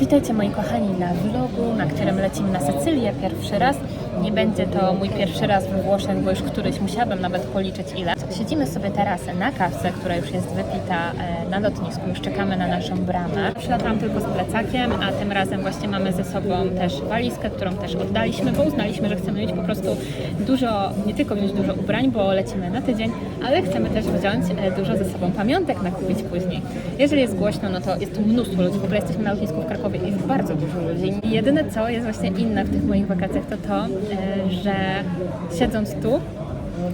Witajcie moi kochani na vlogu, na którym lecimy na Sycylię pierwszy raz. Nie będzie to mój pierwszy raz we Włoszech, bo już któryś musiałabym nawet policzyć ile. Siedzimy sobie teraz na kawce, która już jest wypita e, na lotnisku, już czekamy na naszą bramę. Przylatałam tylko z plecakiem, a tym razem właśnie mamy ze sobą też walizkę, którą też oddaliśmy, bo uznaliśmy, że chcemy mieć po prostu dużo, nie tylko wziąć dużo ubrań, bo lecimy na tydzień, ale chcemy też wziąć e, dużo ze sobą pamiątek nakupić później. Jeżeli jest głośno, no to jest tu mnóstwo ludzi, w ogóle jesteśmy na lotnisku w Krakowie i jest bardzo dużo ludzi. I jedyne co jest właśnie inne w tych moich wakacjach to to, że siedząc tu,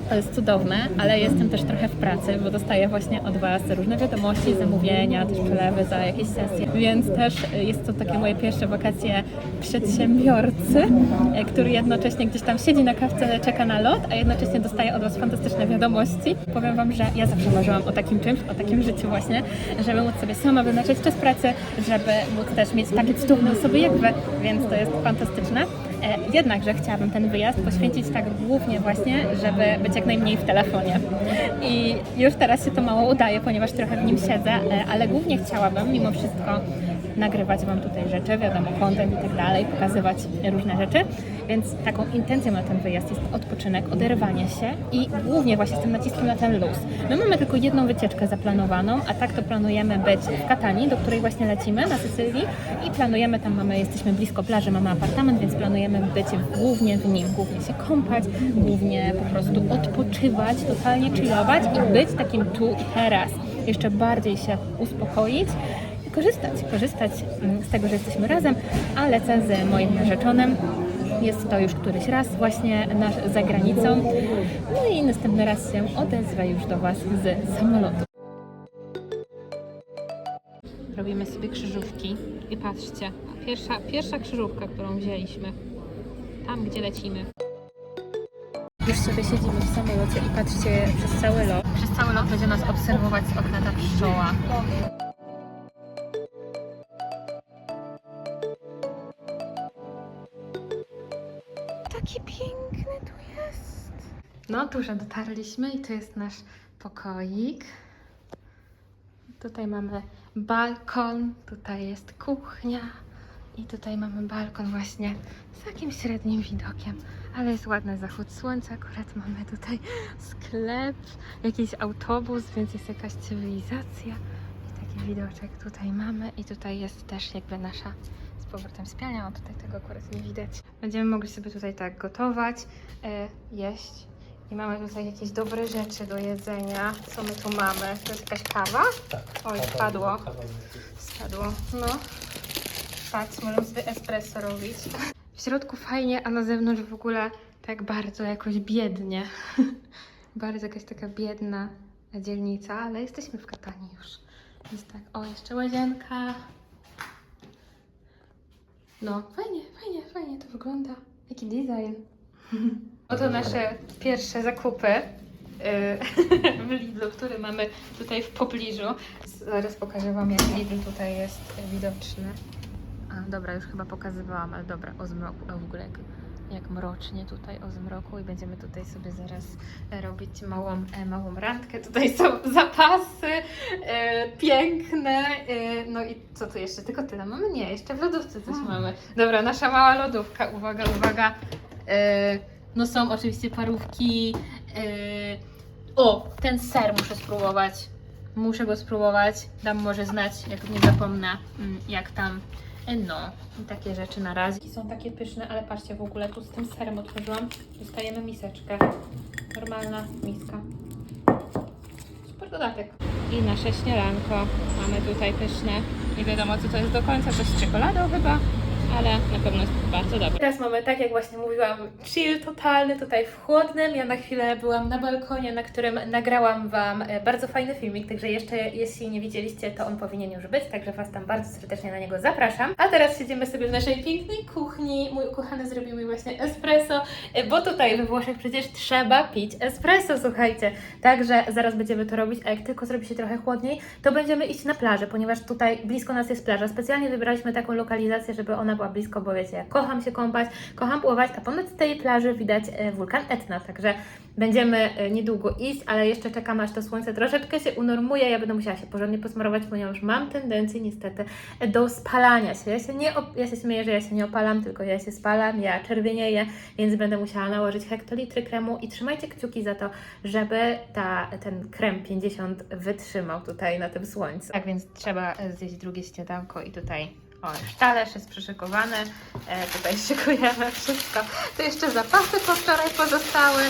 to jest cudowne, ale jestem też trochę w pracy, bo dostaję właśnie od Was różne wiadomości, zamówienia, też przelewy za jakieś sesje, więc też y, jest to takie moje pierwsze wakacje przedsiębiorcy, y, który jednocześnie gdzieś tam siedzi na kawce, czeka na lot, a jednocześnie dostaje od Was fantastyczne wiadomości. Powiem Wam, że ja zawsze marzyłam o takim czymś, o takim życiu właśnie, żeby móc sobie sama wyznaczyć czas pracy, żeby móc też mieć takie cudowne osoby jak Wy, więc to jest fantastyczne. E, Jednakże chciałabym ten wyjazd poświęcić tak głównie właśnie, żeby być jak najmniej w telefonie. I już teraz się to mało udaje, ponieważ trochę w nim siedzę, e, ale głównie chciałabym mimo wszystko nagrywać Wam tutaj rzeczy, wiadomo, content i tak dalej, pokazywać różne rzeczy. Więc taką intencją na ten wyjazd jest odpoczynek, oderwanie się i głównie właśnie z tym naciskiem na ten luz. My mamy tylko jedną wycieczkę zaplanowaną, a tak to planujemy być w Katanii, do której właśnie lecimy na Sycylii i planujemy tam mamy, jesteśmy blisko plaży, mamy apartament, więc planujemy być głównie w nim, głównie się kąpać, głównie po prostu odpoczywać, totalnie chillować i być takim tu i teraz. Jeszcze bardziej się uspokoić korzystać, korzystać mm, z tego, że jesteśmy razem, a lecę z moim narzeczonym. Jest to już któryś raz właśnie nasz, za granicą. No i następny raz się odezwę już do Was z samolotu. Robimy sobie krzyżówki i patrzcie, pierwsza, pierwsza krzyżówka, którą wzięliśmy, tam gdzie lecimy. Już sobie siedzimy w samolocie i patrzcie przez cały lot. Przez cały lot będzie nas obserwować z okna ta pszczoła. Już dotarliśmy i to jest nasz pokoik. Tutaj mamy balkon, tutaj jest kuchnia i tutaj mamy balkon właśnie z takim średnim widokiem, ale jest ładny zachód słońca. Akurat mamy tutaj sklep, jakiś autobus, więc jest jakaś cywilizacja. I taki widoczek tutaj mamy i tutaj jest też jakby nasza z powrotem sypialnia. O, tutaj tego akurat nie widać. Będziemy mogli sobie tutaj tak gotować, e, jeść. I mamy tutaj jakieś dobre rzeczy do jedzenia. Co my tu mamy? To jest jakaś kawa? Oj, spadło. Spadło. No. Patrz, możemy sobie espresso robić. W środku fajnie, a na zewnątrz w ogóle tak bardzo jakoś biednie. bardzo jakaś taka biedna dzielnica, ale jesteśmy w Katanii już. Więc tak, o, jeszcze łazienka. No, fajnie, fajnie, fajnie to wygląda. Jaki design. Oto nasze pierwsze zakupy yy, w Lidlu, który mamy tutaj w pobliżu. Zaraz pokażę Wam, jak Lidl tutaj jest widoczny. A, dobra, już chyba pokazywałam, ale dobra, o zmroku, a w ogóle jak, jak mrocznie tutaj o zmroku i będziemy tutaj sobie zaraz robić małą, e, małą randkę. Tutaj są zapasy e, piękne, e, no i co tu jeszcze? Tylko tyle mamy? Nie, jeszcze w lodówce coś mamy. Dobra, nasza mała lodówka, uwaga, uwaga. E, no są oczywiście parówki. e, o, ten ser muszę spróbować. Muszę go spróbować. Dam może znać, jak nie zapomnę, mm, jak tam. E, No, takie rzeczy na razie. Są takie pyszne, ale patrzcie, w ogóle tu z tym serem otworzyłam. Dostajemy miseczkę. Normalna miska. Super dodatek. I nasze śniadanko. Mamy tutaj pyszne. Nie wiadomo, co to jest do końca. Coś z czekoladą chyba, ale na pewno jest bardzo dobre. Teraz mamy, tak jak właśnie mówiłam, chill totalny tutaj w chłodnym. Ja na chwilę byłam na balkonie, na którym nagrałam Wam e, bardzo fajny filmik, także jeszcze jeśli nie widzieliście, to on powinien już być, także Was tam bardzo serdecznie na niego zapraszam. A teraz siedzimy sobie w naszej pięknej kuchni. Mój ukochany zrobił mi właśnie espresso, e, bo tutaj we Włoszech przecież trzeba pić espresso, słuchajcie. Także zaraz będziemy to robić, a jak tylko zrobi się trochę chłodniej, to będziemy iść na plażę, ponieważ tutaj blisko nas jest plaża. Specjalnie wybraliśmy taką lokalizację, żeby ona była była blisko, bo wiecie, ja kocham się kąpać, kocham pływać, a ponoć z tej plaży widać e, wulkan Etna, także będziemy e, niedługo iść, ale jeszcze czekam aż to słońce troszeczkę się unormuje, ja będę musiała się porządnie posmarować, ponieważ mam tendencję niestety do spalania się. Ja się, nie ja się śmieję, że ja się nie opalam, tylko ja się spalam, ja czerwienieję, więc będę musiała nałożyć hektolitry kremu i trzymajcie kciuki za to, żeby ta, ten krem 50 wytrzymał tutaj na tym słońcu. Tak więc trzeba e, zjeść drugie śniadanko i tutaj o, już talerz jest przyszykowany, e, tutaj szykujemy wszystko. To jeszcze zapasy po wczoraj pozostały,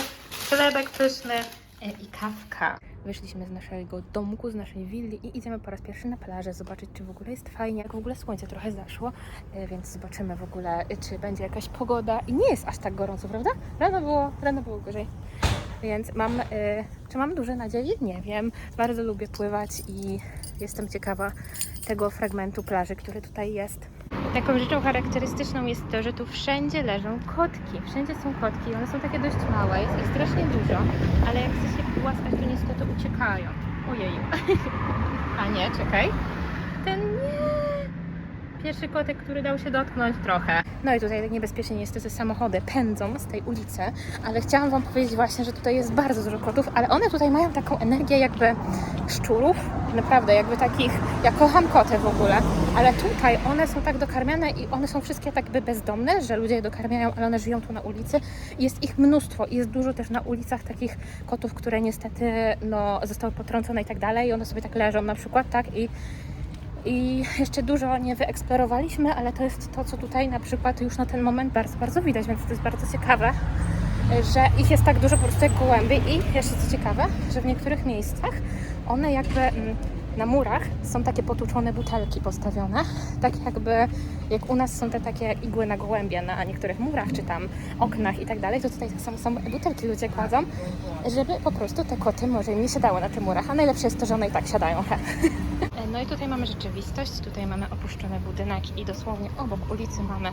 chlebek pyszny e, i kawka. Wyszliśmy z naszego domku, z naszej willi i idziemy po raz pierwszy na plażę zobaczyć, czy w ogóle jest fajnie, jak w ogóle słońce trochę zaszło, e, więc zobaczymy w ogóle, czy będzie jakaś pogoda i nie jest aż tak gorąco, prawda? Rano było, rano było gorzej. Więc mam, y, czy mam duże nadzieje? Nie wiem. Bardzo lubię pływać i jestem ciekawa tego fragmentu plaży, który tutaj jest. Taką rzeczą charakterystyczną jest to, że tu wszędzie leżą kotki. Wszędzie są kotki. One są takie dość małe, jest ich strasznie dużo, ale jak chce się głaskać, to niestety uciekają. Ojeju. A nie, czekaj. Pierwszy kotek, który dał się dotknąć trochę. No i tutaj tak niebezpiecznie niestety samochody pędzą z tej ulicy, ale chciałam Wam powiedzieć właśnie, że tutaj jest bardzo dużo kotów, ale one tutaj mają taką energię jakby szczurów, naprawdę jakby takich, ja kocham koty w ogóle, ale tutaj one są tak dokarmiane i one są wszystkie tak jakby bezdomne, że ludzie je dokarmiają, ale one żyją tu na ulicy. Jest ich mnóstwo i jest dużo też na ulicach takich kotów, które niestety no, zostały potrącone i tak dalej i one sobie tak leżą na przykład, tak, i i jeszcze dużo nie wyeksplorowaliśmy, ale to jest to, co tutaj na przykład już na ten moment bardzo, bardzo widać, więc to jest bardzo ciekawe, że ich jest tak dużo po prostu jak gołębi i jeszcze co ciekawe, że w niektórych miejscach one jakby mm, na murach są takie potłuczone butelki postawione, tak jakby jak u nas są te takie igły na gołębie na niektórych murach, czy tam oknach i tak dalej, to tutaj tak są butelki ludzie kładzą, żeby po prostu te koty może im nie siadały na tych murach, a najlepsze jest to, że one i tak siadają. No i tutaj mamy rzeczywistość, tutaj mamy opuszczony budynek i dosłownie obok ulicy mamy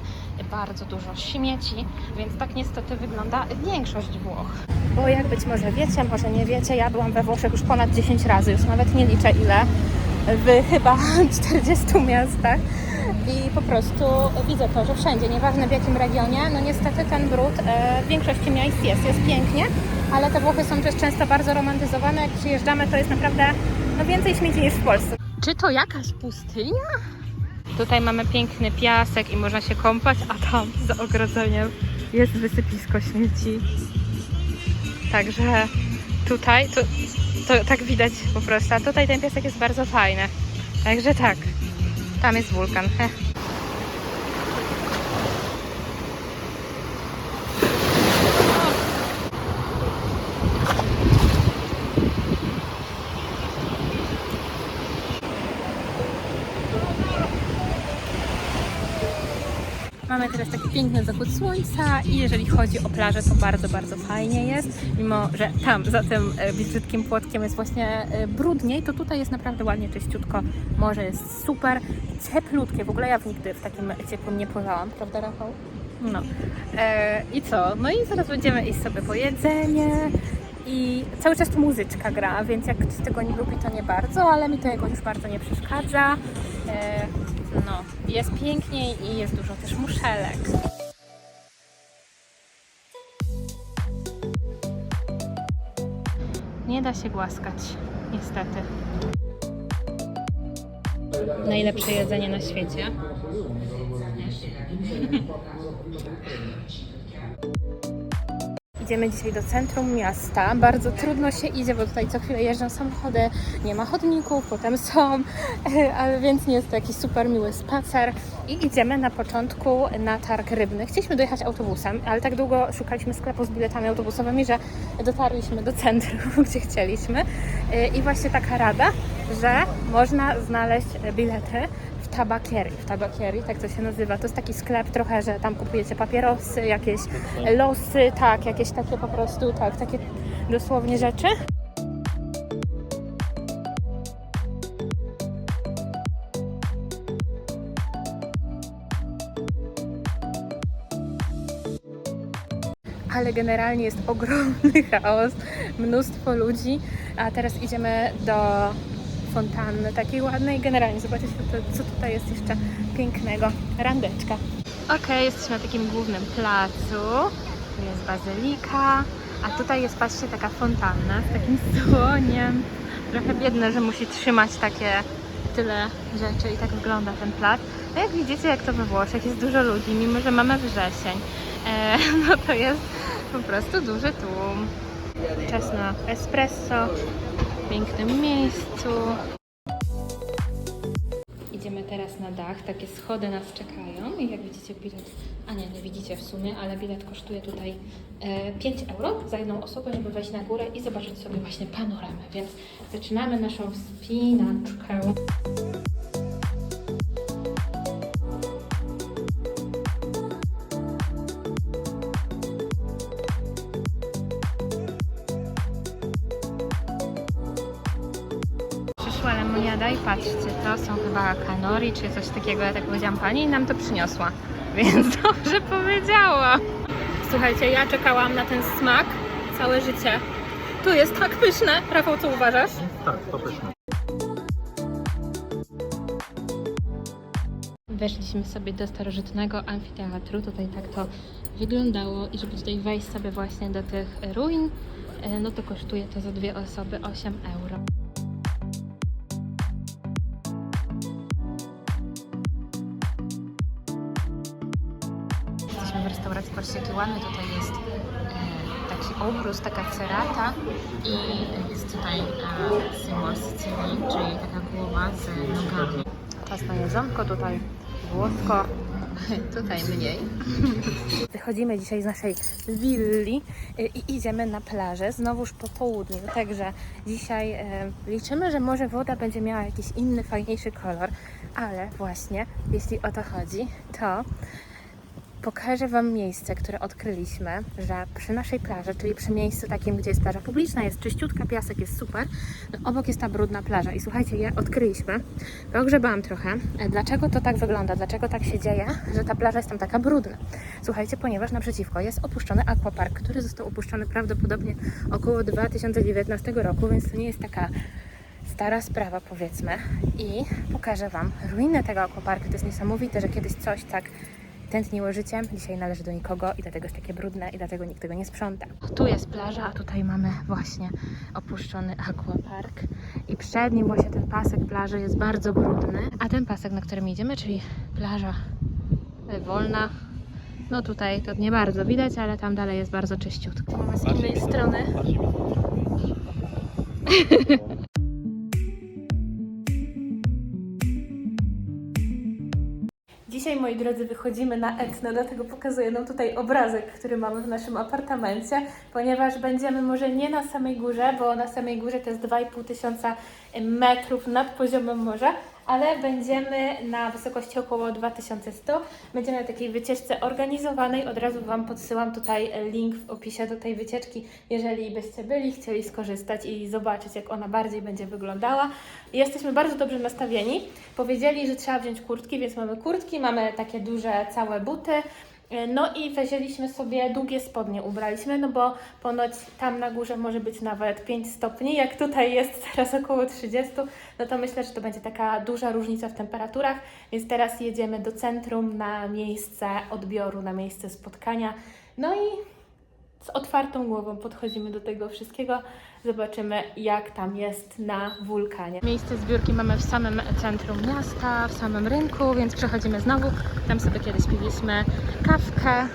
bardzo dużo śmieci, więc tak niestety wygląda większość Włoch. Bo jak być może wiecie, może nie wiecie, ja byłam we Włoszech już ponad 10 razy, już nawet nie liczę ile, w chyba 40 miastach i po prostu widzę to, że wszędzie, nieważne w jakim regionie, no niestety ten brud e, w większości miejsc jest, jest pięknie, ale te Włochy są też często bardzo romantyzowane, jak przyjeżdżamy to jest naprawdę no, więcej śmieci niż w Polsce. Czy to jakaś pustynia? Tutaj mamy piękny piasek i można się kąpać, a tam za ogrodzeniem jest wysypisko śmieci. Także tutaj to, to tak widać po prostu. A tutaj ten piasek jest bardzo fajny. Także tak, tam jest wulkan. Mamy teraz taki piękny zachód słońca i jeżeli chodzi o plażę, to bardzo, bardzo fajnie jest. Mimo, że tam za tym e, brzydkim płotkiem jest właśnie e, brudniej, to tutaj jest naprawdę ładnie, czyściutko. Morze jest super, cieplutkie. W ogóle ja nigdy w takim ciepłym nie pływałam, prawda Rafał? No. E, I co? No i zaraz będziemy iść sobie po jedzenie. I cały czas tu muzyczka gra, więc jak ktoś tego nie lubi, to nie bardzo, ale mi to jakoś już bardzo nie przeszkadza. E, no, jest piękniej i jest dużo też muszelek. Nie da się głaskać, niestety. Najlepsze jedzenie na świecie. Idziemy dzisiaj do centrum miasta. Bardzo trudno się idzie, bo tutaj co chwilę jeżdżą samochody, nie ma chodników, potem są, ale więc nie jest to jakiś super miły spacer. I idziemy na początku na targ rybny. Chcieliśmy dojechać autobusem, ale tak długo szukaliśmy sklepu z biletami autobusowymi, że dotarliśmy do centrum, gdzie chcieliśmy. I właśnie taka rada, że można znaleźć bilety tabakierii, w tabakierii, tak to się nazywa. To jest taki sklep trochę, że tam kupujecie papierosy, jakieś losy, tak, jakieś takie po prostu, tak, takie dosłownie rzeczy. ale generalnie jest ogromny chaos, mnóstwo ludzi, a teraz idziemy do fontanny takiej ładnej. Generalnie zobaczcie, co, tutaj jest jeszcze pięknego. Randeczka. Okej, jesteśmy na takim głównym placu. Tu jest bazylika, a tutaj jest, patrzcie, taka fontanna z takim słoniem. Trochę biedne, że musi trzymać takie tyle rzeczy i tak wygląda ten plac. No jak widzicie, jak to we Włoszech, jest dużo ludzi, mimo że mamy wrzesień. E, no to jest po prostu duży tłum. Czas na espresso w pięknym miejscu. Idziemy teraz na dach, takie schody nas czekają i jak widzicie bilet, a nie, nie widzicie w sumie, ale bilet kosztuje tutaj e, 5 euro za jedną osobę, żeby wejść na górę i zobaczyć sobie właśnie panoramę, więc zaczynamy naszą wspinaczkę. Są chyba kanori czy coś takiego, ja tak powiedziałam pani i nam to przyniosła, więc dobrze powiedziała. Słuchajcie, ja czekałam na ten smak całe życie. Tu jest tak pyszne. Rafał, co uważasz? Tak, to pyszne. Weszliśmy sobie do starożytnego amfiteatru. Tutaj tak to wyglądało i żeby tutaj wejść sobie właśnie do tych ruin, e, no to kosztuje to za dwie osoby 8 euro. Ładny tutaj jest e, taki obrus, taka cerata i jest tutaj e, symbol Sycylii, czyli taka głowa z nogami. Czas na jedzonko, tutaj włosko, tutaj mniej. Wychodzimy dzisiaj z naszej willi y, i idziemy na plażę, znowuż po południu, także dzisiaj e, liczymy, że może woda będzie miała jakiś inny, fajniejszy kolor, ale właśnie, jeśli o to chodzi, to pokażę Wam miejsce, które odkryliśmy, że przy naszej plaży, czyli przy miejscu takim, gdzie jest plaża publiczna, jest czyściutka, piasek jest super, no obok jest ta brudna plaża. I słuchajcie, je odkryliśmy, pogrzebałam trochę, e, dlaczego to tak wygląda, dlaczego tak się dzieje, że ta plaża jest tam taka brudna. Słuchajcie, ponieważ naprzeciwko jest opuszczony aquapark, który został opuszczony prawdopodobnie około 2019 roku, więc to nie jest taka stara sprawa powiedzmy. I pokażę Wam ruiny tego aquaparku. To jest niesamowite, że kiedyś coś tak tętniło życiem, dzisiaj należy do nikogo i dlatego jest takie brudne i dlatego nikt tego nie sprząta. Tu jest plaża, a tutaj mamy właśnie opuszczony aquapark i przed nim właśnie ten pasek plaży jest bardzo brudny, a ten pasek, na którym idziemy, czyli plaża e, wolna, no tutaj to nie bardzo widać, ale tam dalej jest bardzo czyściutko. Mamy z innej strony Dzisiaj, moi drodzy, wychodzimy na Etno, dlatego pokazuję nam tutaj obrazek, który mamy w naszym apartamencie, ponieważ będziemy może nie na samej górze, bo na samej górze to jest 2,5 tysiąca metrów nad poziomem morza, ale będziemy na wysokości około 2100. Będziemy na takiej wycieczce organizowanej. Od razu Wam podsyłam tutaj link w opisie do tej wycieczki, jeżeli byście byli, chcieli skorzystać i zobaczyć, jak ona bardziej będzie wyglądała. Jesteśmy bardzo dobrze nastawieni. Powiedzieli, że trzeba wziąć kurtki, więc mamy kurtki, mamy takie duże, całe buty. No i weźliśmy sobie długie spodnie, ubraliśmy, no bo ponoć tam na górze może być nawet 5 stopni, jak tutaj jest teraz około 30, no to myślę, że to będzie taka duża różnica w temperaturach, więc teraz jedziemy do centrum na miejsce odbioru, na miejsce spotkania. No i z otwartą głową podchodzimy do tego wszystkiego. Zobaczymy, jak tam jest na wulkanie. Miejsce zbiórki mamy w samym centrum miasta, w samym rynku, więc przechodzimy znowu. Tam sobie kiedyś piliśmy kawkę.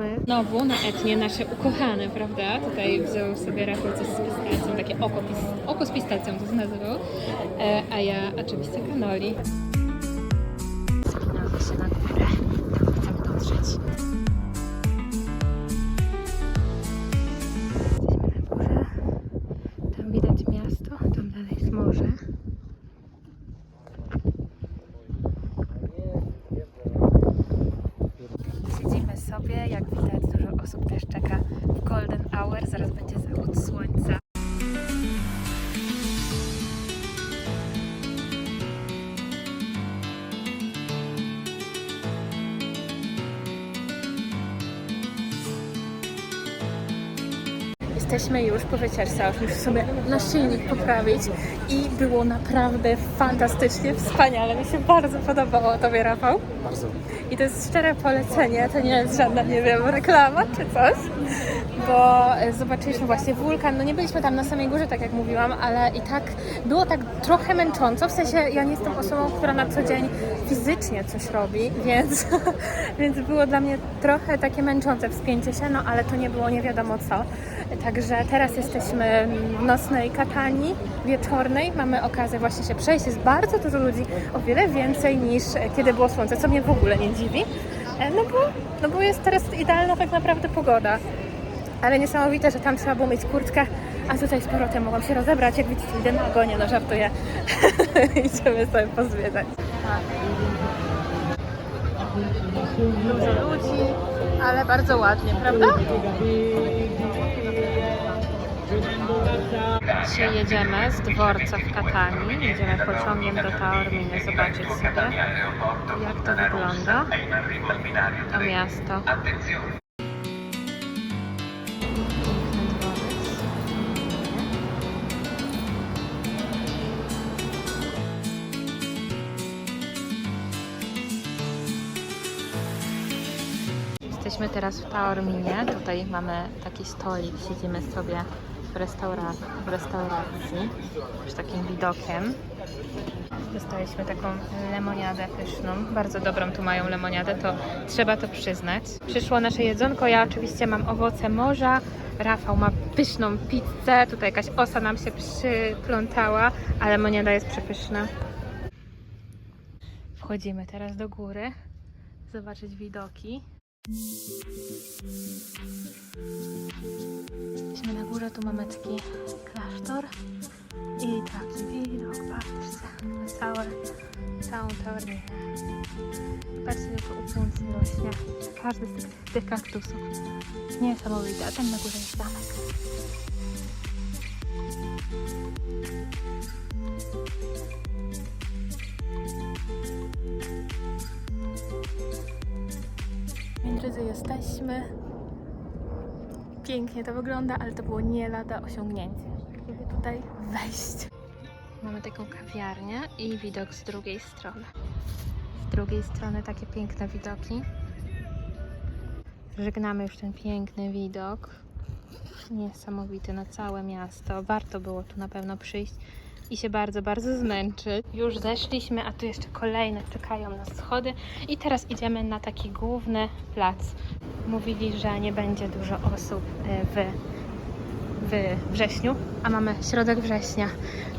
To my. Znowu na etnie nasze ukochane, prawda? Tutaj wziął sobie Rafał coś z pistacją, takie oko, pis- oko z pistacją to się nazywało. E, a ja oczywiście kanoli. Jesteśmy już po wycieczce, już muszę sobie nasz silnik poprawić i było naprawdę fantastycznie, wspaniale. Mi się bardzo podobało Tobie, Rafał. Bardzo. I to jest szczere polecenie, to nie jest żadna, nie wiem, reklama czy coś, bo e, zobaczyliśmy właśnie wulkan, no nie byliśmy tam na samej górze, tak jak mówiłam, ale i tak było tak trochę męcząco, w sensie ja nie jestem osobą, która na co dzień fizycznie coś robi, więc, więc było dla mnie trochę takie męczące wspięcie się, no ale to nie było nie wiadomo co. Także teraz jesteśmy w nocnej katani wieczornej, mamy okazję właśnie się przejść, jest bardzo dużo ludzi, o wiele więcej niż kiedy było słońce, co mnie w ogóle nie dziwi, E, no bo, no bo jest teraz idealna tak naprawdę pogoda. Ale niesamowite, że tam trzeba było mieć kurtkę, a tutaj z powrotem mogłam się rozebrać. Jak widzicie, idę na ogonie, no żartuję. Idziemy sobie pozwiedzać. Dużo ludzi, ale bardzo ładnie, prawda? Dzisiaj jedziemy z dworca w Katani. Jedziemy pociągiem do Taorminy zobaczyć sobie, jak to wygląda. To miasto. Jesteśmy teraz w Taorminie. Tutaj mamy taki stolik, siedzimy sobie w, restaura- w restauracji z takim widokiem. Dostaliśmy taką lemoniadę pyszną. Bardzo dobrą tu mają lemoniadę, to trzeba to przyznać. Przyszło nasze jedzonko. Ja oczywiście mam owoce morza. Rafał ma pyszną pizzę. Tutaj jakaś osa nam się przyplątała, a lemoniada jest przepyszna. Wchodzimy teraz do góry, zobaczyć widoki. Jesteśmy na górze, tu mamy taki klasztor i taki widok, patrzcie, na całe, całą taorminę. Patrzcie, tylko u północy rośnie każdy z tych, tych kaktusów. Niesamowite, a tam na górze jest zamek. Jesteśmy. Pięknie to wygląda, ale to było nie lada osiągnięcie, żeby tutaj wejść. Mamy taką kawiarnię i widok z drugiej strony. Z drugiej strony takie piękne widoki. Żegnamy już ten piękny widok. Niesamowity na całe miasto. Warto było tu na pewno przyjść i się bardzo, bardzo zmęczyć. Już zeszliśmy, a tu jeszcze kolejne czekają na schody. I teraz idziemy na taki główny plac. Mówili, że nie będzie dużo osób e, w, w wrześniu, a mamy środek września.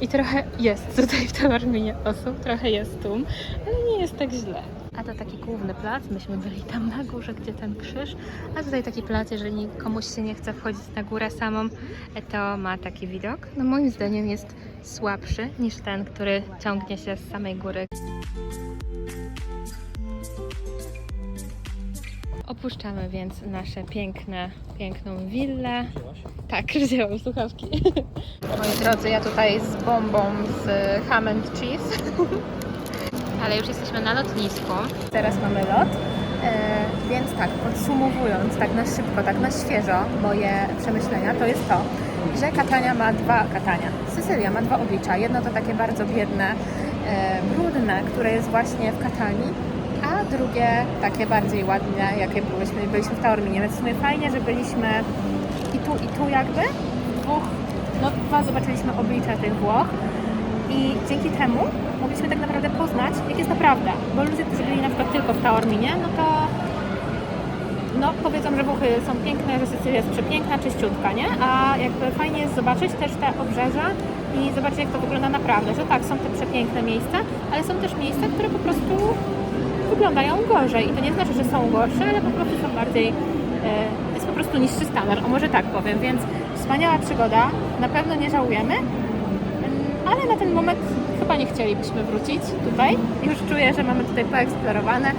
I trochę jest tutaj w Taorminie osób, trochę jest tłum, ale nie jest tak źle. A to taki główny plac, myśmy byli tam na górze, gdzie ten krzyż, a tutaj taki plac, jeżeli komuś się nie chce wchodzić na górę samą, to ma taki widok. No moim zdaniem jest słabszy niż ten, który ciągnie się z samej góry. Opuszczamy więc nasze piękne, piękną willę. Tak, wzięłam słuchawki. Moi drodzy, ja tutaj z bombą z ham and cheese. Ale już jesteśmy na lotnisku. Teraz mamy lot. E, więc tak, podsumowując, tak na szybko, tak na świeżo moje przemyślenia, to jest to, że Katania ma dwa Katania. Sycylia ma dwa oblicza. Jedno to takie bardzo biedne, e, brudne, które jest właśnie w Katanii, a drugie takie bardziej ładne, jakie byliśmy, byliśmy w Taorminie. Więc sumie fajnie, że byliśmy i tu, i tu jakby. Dwóch, no dwa zobaczyliśmy oblicza tych Włoch. I dzięki temu mogliśmy tak naprawdę poznać, jak jest naprawdę. Bo ludzie, którzy byli na przykład tylko w Taorminie, no to no, powiedzą, że Włochy są piękne, że Sycylia jest przepiękna, czyściutka, nie? A jakby fajnie jest zobaczyć też te obrzeża i zobaczyć, jak to wygląda naprawdę. Że tak, są te przepiękne miejsca, ale są też miejsca, które po prostu wyglądają gorzej. I to nie znaczy, że są gorsze, ale po prostu są bardziej, e, jest po prostu niższy standard, o może tak powiem. Więc wspaniała przygoda, na pewno nie żałujemy, ale na ten moment chyba nie chcielibyśmy wrócić tutaj. Już czuję, że mamy tutaj poeksplorowane.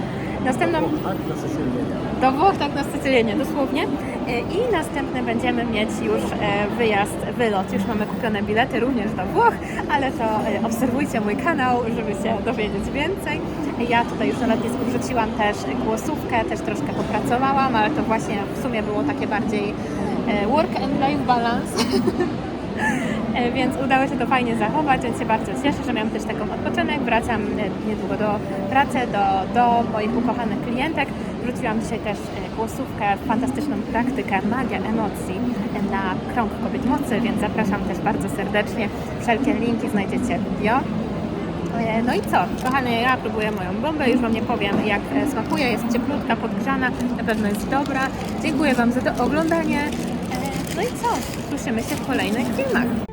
Następną Tak, Sycylii. do Włoch, tak na Sycylię, nie dosłownie. E, I następny będziemy mieć już e, wyjazd, wylot. Już mamy kupione bilety również do Włoch, ale to e, obserwujcie mój kanał, żeby się dowiedzieć więcej. Ja tutaj już na lotnisku wrzuciłam też głosówkę, też troszkę popracowałam, ale to właśnie w sumie było takie bardziej work and life balance. E, Więc udało się to fajnie zachować, więc się bardzo cieszę, że miałam też taką odpoczynek. Wracam e, niedługo do pracy, do, do moich ukochanych klientek. Wrzuciłam dzisiaj też e, głosówkę, fantastyczną praktykę Magia Emocji na Krąg Kobiet Mocy, więc zapraszam też bardzo serdecznie. Wszelkie linki znajdziecie w bio. No i co? Kochane, ja próbuję moją bombę, już Wam nie powiem jak smakuje, jest cieplutka, podgrzana, na pewno jest dobra. Dziękuję Wam za to oglądanie. No i co? Słyszymy się w kolejnych filmach.